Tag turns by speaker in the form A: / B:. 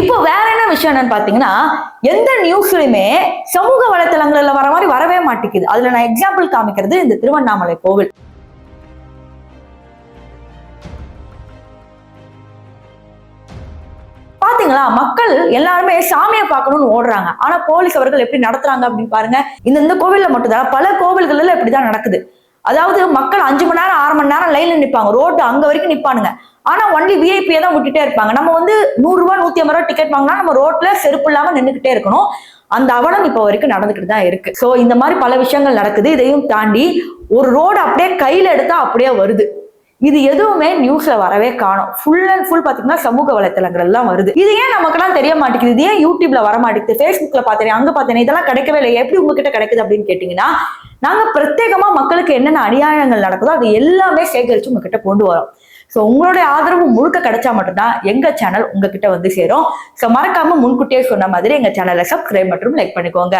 A: இப்போ வேற என்ன விஷயம் என்னன்னு பாத்தீங்கன்னா எந்த நியூஸ்லயுமே சமூக வலைத்தளங்கள்ல வர மாதிரி வரவே மாட்டேங்குது. அதுல நான் எக்ஸாம்பிள் காமிக்கிறது இந்த திருவண்ணாமலை கோவில். பாத்தீங்களா? மக்கள் எல்லாருமே சாமியை பார்க்கணும்னு ஓடுறாங்க. ஆனா போலீஸ் அவர்கள் எப்படி நடத்துறாங்க அப்படின்னு பாருங்க. இந்த இந்த கோவில்ல மட்டும்தான் பல கோவில்கள்ல இப்படிதான் நடக்குது. அதாவது மக்கள் அஞ்சு மணி நேரம் மணி நேரம் லைன்ல நிப்பாங்க. ரோடு அங்க வரைக்கும் நிப்பானுங்க. ஆனா ஒன்லி விஐபியை தான் விட்டுட்டே இருப்பாங்க. நம்ம வந்து நூறு ரூபாய் நூத்தி ஐம்பது ரூபாய் டிக்கெட் வாங்கினா நம்ம ரோட்ல செருப்பு இல்லாம நின்றுகிட்டே இருக்கணும். அந்த அவலம் இப்ப வரைக்கும் நடந்துகிட்டு தான் இருக்கு. சோ இந்த மாதிரி பல விஷயங்கள் நடக்குது. இதையும் தாண்டி ஒரு ரோடு அப்படியே கையில எடுத்தா அப்படியே வருது. இது எதுவுமே நியூஸ்ல வரவே காணும். ஃபுல் அண்ட் ஃபுல் பாத்தீங்கன்னா சமூக வலைத்தளங்கள் எல்லாம் வருது. இது ஏன் நமக்கெல்லாம் தெரிய மாட்டேங்குது? இது ஏன் யூடியூப்ல வர மாட்டேங்குது ஃபேஸ்புக்ல பார்த்தேன் அங்க பாத்தேன் இதெல்லாம் கிடைக்கவே இல்லை எப்படி உங்ககிட்ட கிடைக்குது அப்படின்னு கேட்டீங்கன்னா நாங்க பிரத்யேகமா மக்களுக்கு என்னென்ன அநியாயங்கள் நடக்குதோ அது எல்லாமே சேகரிச்சு உங்ககிட்ட கொண்டு வரோம். ஸோ உங்களுடைய ஆதரவு முழுக்க கிடைச்சா மட்டும்தான் எங்க சேனல் உங்ககிட்ட வந்து சேரும். ஸோ மறக்காம முன்கூட்டியே சொன்ன மாதிரி எங்க சேனலை சப்ஸ்கிரைப் மற்றும் லைக் பண்ணிக்கோங்க.